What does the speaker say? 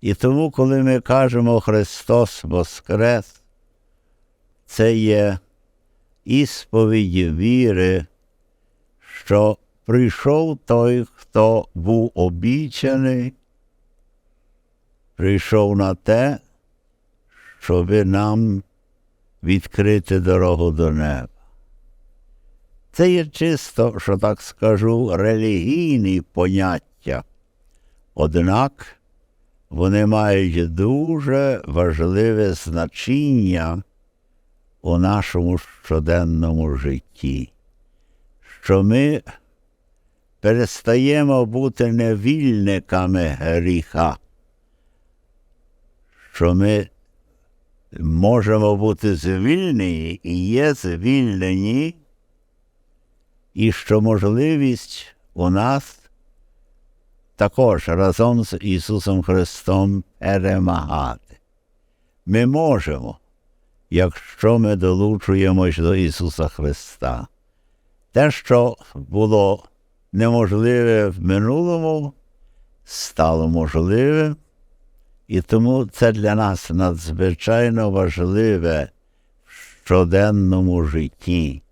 І тому, коли ми кажемо Христос Воскрес, це є ісповідь віри, що прийшов той, хто був обічаний, прийшов на те, щоб нам відкрити дорогу до неба. Це є чисто, що так скажу, релігійні поняття. Однак вони мають дуже важливе значення у нашому щоденному житті, що ми перестаємо бути невільниками гріха, що ми можемо бути звільнені і є звільнені, і що можливість у нас також разом з Ісусом Христом перемагати. Ми можемо, якщо ми долучуємось до Ісуса Христа. Те, що було неможливе в минулому, стало можливим, і тому це для нас надзвичайно важливе в щоденному житті.